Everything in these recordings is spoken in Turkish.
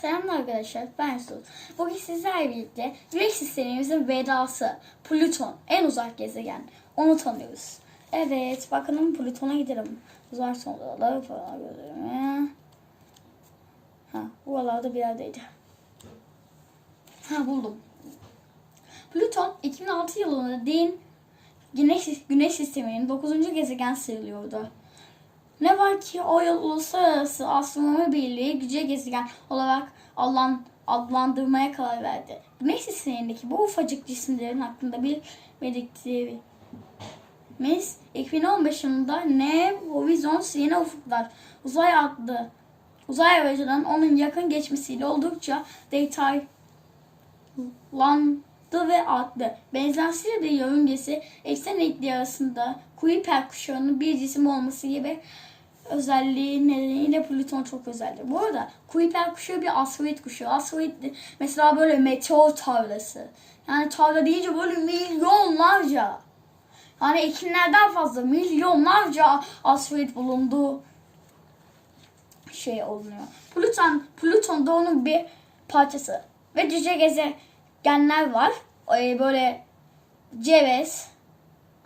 Selamlar arkadaşlar, ben Su. Bugün sizlerle birlikte Güneş sistemimizin vedası Plüton, en uzak gezegen. Onu tanıyoruz. Evet, bakalım Plüton'a gidelim. Uzak sonraları falan görelim. Ha, buralarda bir yerdeydi. Ha, buldum. Plüton 2006 yılında din Güneş, Güneş sisteminin 9. gezegen sayılıyordu. Ne var ki o yıl Uluslararası Astronomi Birliği güce gezegen olarak adlan, adlandırmaya karar verdi. Güneş sistemindeki bu ufacık cisimlerin hakkında bilmediklerimiz 2015 yılında New Horizons Yeni Ufuklar Uzay adlı uzay aracının onun yakın geçmesiyle oldukça detaylandı ve arttı. Benzersiz bir yörüngesi eksen renkleri arasında Kuiper kuşağının bir cisim olması gibi özelliği nedeniyle Plüton çok özeldir. Bu arada Kuiper kuşağı bir asteroid kuşağı. Asteroid mesela böyle meteor tarlası. Yani tarla deyince böyle milyonlarca yani ekinlerden fazla milyonlarca asteroid bulunduğu şey oluyor. Plüton, Plüton da onun bir parçası. Ve cüce gezegenler var. Ee, böyle Ceres,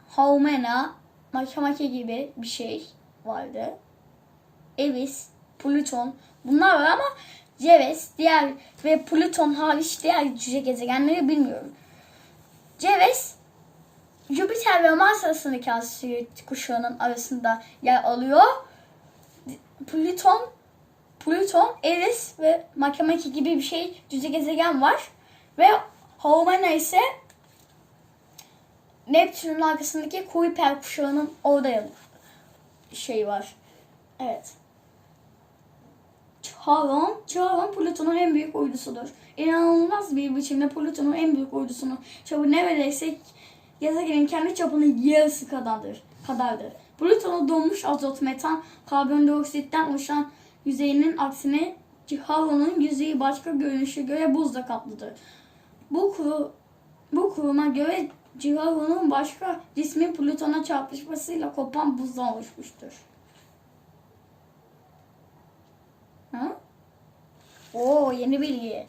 Haumena, Makemake gibi bir şey vardı. Eris, Plüton bunlar var ama Ceres, diğer ve Plüton hariç diğer cüce gezegenleri bilmiyorum. Ceres Jüpiter ve Mars arasındaki asteroid kuşağının arasında yer alıyor. Plüton, Plüton, Eris ve Makemake gibi bir şey cüce gezegen var. Ve Haumena ise Neptün'ün arkasındaki Kuiper kuşağının orada şey var. Evet. Charon, Charon Plüton'un en büyük uydusudur. İnanılmaz bir biçimde Plüton'un en büyük uydusunu çapı neredeyse gezegenin kendi çapının yarısı kadardır. kadardır. Plüton'un donmuş azot, metan, karbondioksitten oluşan yüzeyinin aksine Charon'un yüzeyi başka görünüşe göre buzla kaplıdır. Bu kuru, bu kuruma göre Charon'un başka cismin Plüton'a çarpışmasıyla kopan buzdan oluşmuştur. Ha? Oo yeni bilgi.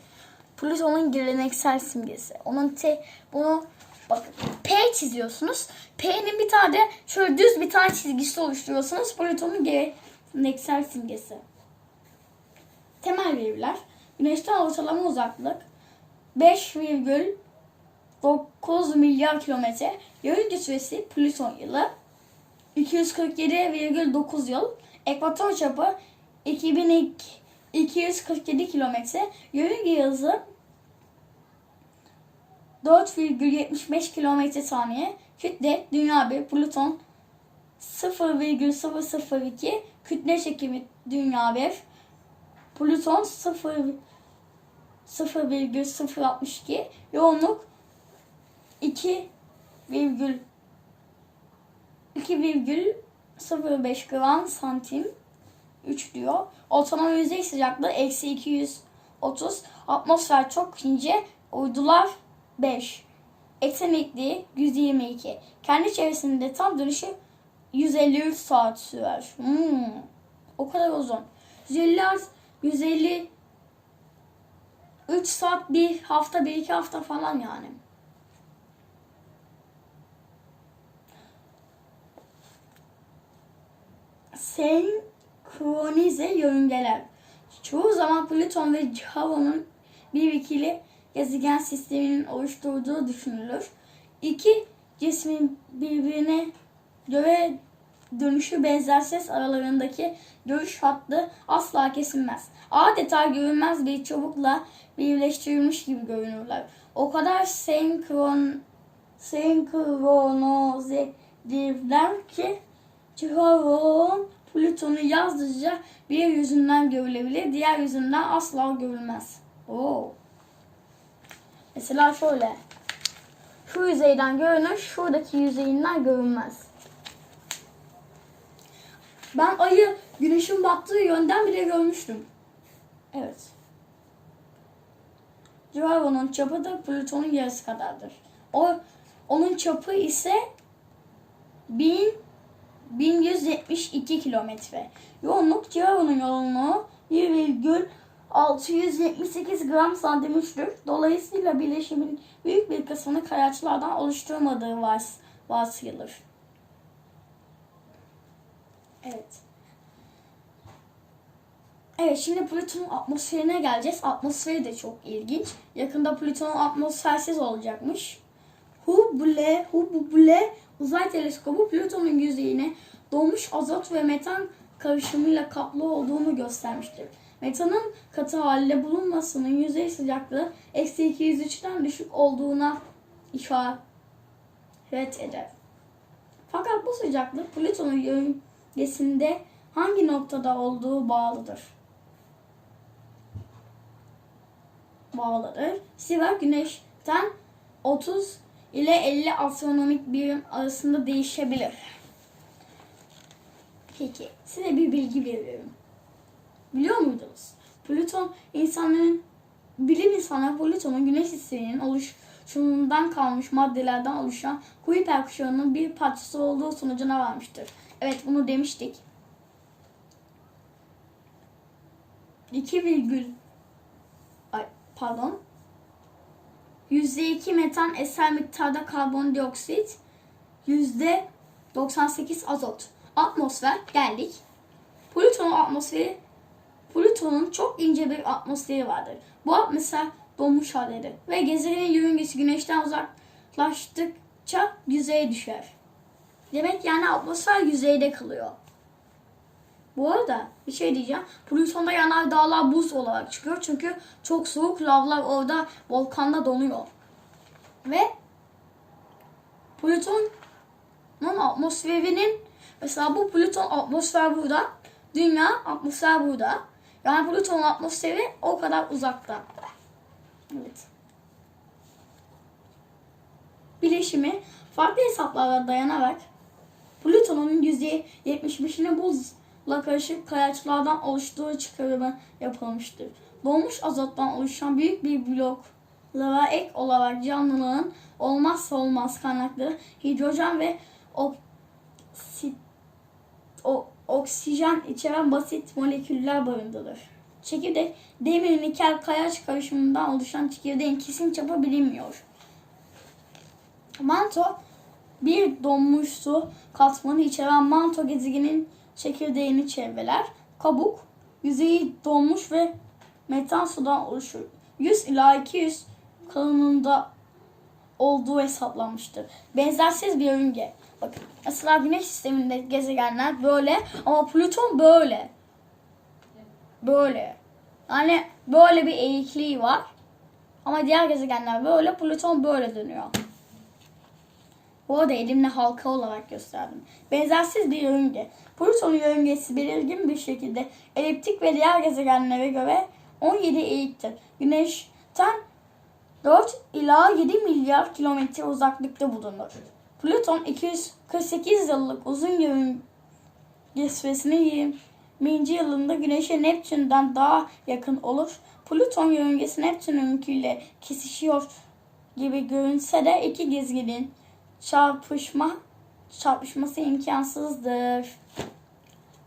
Plüton'un geleneksel simgesi. Onun te, bunu bak P çiziyorsunuz. P'nin bir tane şöyle düz bir tane çizgisi oluşturuyorsunuz. Plüton'un geleneksel simgesi. Temel veriler. Güneşten ortalama uzaklık 5,9 milyar kilometre. Yörünge süresi Plüton yılı 247,9 yıl. Ekvator çapı 2247 kilometre. Yörünge hızı 4,75 kilometre saniye. Kütle Dünya 1, Plüton 0,002, kütle çekimi Dünya 1, Plüton 0 0,062, yoğunluk 2, 2,05 gram santim 3 diyor. Ortalama yüzey sıcaklığı eksi 230. Atmosfer çok ince. Uydular 5. Eksen eğikliği 122. Kendi çevresinde tam dönüşü 153 saat sürer. Hmm. O kadar uzun. 150 150 3 saat bir hafta bir iki hafta falan yani. Senkronize yörüngeler. Çoğu zaman Plüton ve Charon'un bir ikili gezegen sisteminin oluşturduğu düşünülür. İki cismin birbirine göre dönüşü benzersiz aralarındaki görüş hattı asla kesilmez. Adeta görünmez bir çubukla birleştirilmiş gibi görünürler. O kadar senkron senkronizedirler ki Charon Plüton'u yalnızca bir yüzünden görülebilir, diğer yüzünden asla görülmez. Oo. Mesela şöyle. Şu yüzeyden görünür, şuradaki yüzeyinden görünmez. Ben ayı güneşin battığı yönden bile görmüştüm. Evet. Civaro'nun çapı da Plüton'un yarısı kadardır. O onun çapı ise 1000 1172 kilometre. Yoğunluk Civaro'nun yoğunluğu 1,6 678 gram santimetre. Dolayısıyla bileşimin büyük bir kısmını kayaçlardan oluşturmadığı vars varsayılır. Evet. Evet şimdi Plüton'un atmosferine geleceğiz. Atmosferi de çok ilginç. Yakında Plüton'un atmosfersiz olacakmış. Hubble, Hubble uzay teleskobu Plüton'un yüzeyine donmuş azot ve metan karışımıyla kaplı olduğunu göstermiştir. Metanın katı halde bulunmasının yüzey sıcaklığı eksi 203'ten düşük olduğuna işaret eder. Fakat bu sıcaklık Plüton'un yörüngesinde hangi noktada olduğu bağlıdır. Bağlıdır. Zira Güneş'ten 30 ile 50 astronomik birim arasında değişebilir. Peki size bir bilgi veriyorum. Biliyor muydunuz? Plüton insanların bilim insanları Plüton'un güneş sisteminin oluşumundan kalmış maddelerden oluşan Kuiper kuşağının bir parçası olduğu sonucuna varmıştır. Evet bunu demiştik. 2 virgül ay, pardon %2 metan eser miktarda karbondioksit %98 azot. Atmosfer geldik. Plüton'un atmosferi Plüton'un çok ince bir atmosferi vardır. Bu atmosfer donmuş haldedir ve gezegenin yörüngesi güneşten uzaklaştıkça yüzeye düşer. Demek yani atmosfer yüzeyde kalıyor. Bu arada bir şey diyeceğim. Plüton'da yanar dağlar buz olarak çıkıyor. Çünkü çok soğuk lavlar orada volkanda donuyor. Ve Plüton'un atmosferinin mesela bu Plüton atmosfer burada. Dünya atmosfer burada. Yani Plüton'un atmosferi o kadar uzakta. Evet. Bileşimi farklı hesaplara dayanarak Plüton'un %75'ini buzla karışık kayaçlardan oluştuğu çıkarımı yapılmıştır. Donmuş azottan oluşan büyük bir bloklara ek olarak canlılığın olmazsa olmaz kaynakları hidrojen ve oksit, o, oksijen içeren basit moleküller barındırır. Çekirdek demir nikel kayaç karışımından oluşan çekirdeğin kesin çapı bilinmiyor. Manto bir donmuş su katmanı içeren manto gezegenin çekirdeğini çevreler. Kabuk yüzeyi donmuş ve metan sudan oluşur. 100 ila 200 kalınlığında olduğu hesaplanmıştır. Benzersiz bir yörünge. Bakın mesela güneş sisteminde gezegenler böyle ama Plüton böyle. Böyle. Yani böyle bir eğikliği var. Ama diğer gezegenler böyle, Plüton böyle dönüyor. Bu arada elimle halka olarak gösterdim. Benzersiz bir yörünge. Plüton'un yörüngesi belirgin bir şekilde eliptik ve diğer gezegenlere göre 17 eğiktir. Güneşten 4 ila 7 milyar kilometre uzaklıkta bulunur. Plüton 248 yıllık uzun yörünge süresinin 20. yılında Güneş'e Neptün'den daha yakın olur. Plüton yörüngesi Neptün'ünkiyle kesişiyor gibi görünse de iki gezegenin çarpışma çarpışması imkansızdır.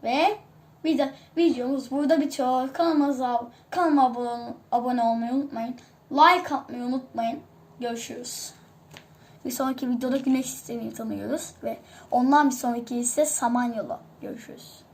Ve video, videomuz burada bitiyor. Kanalımıza kanalıma abone, abone olmayı unutmayın. Like atmayı unutmayın. Görüşürüz. Bir sonraki videoda güneş sistemini tanıyoruz ve ondan bir sonraki ise Samanyolu. Görüşürüz.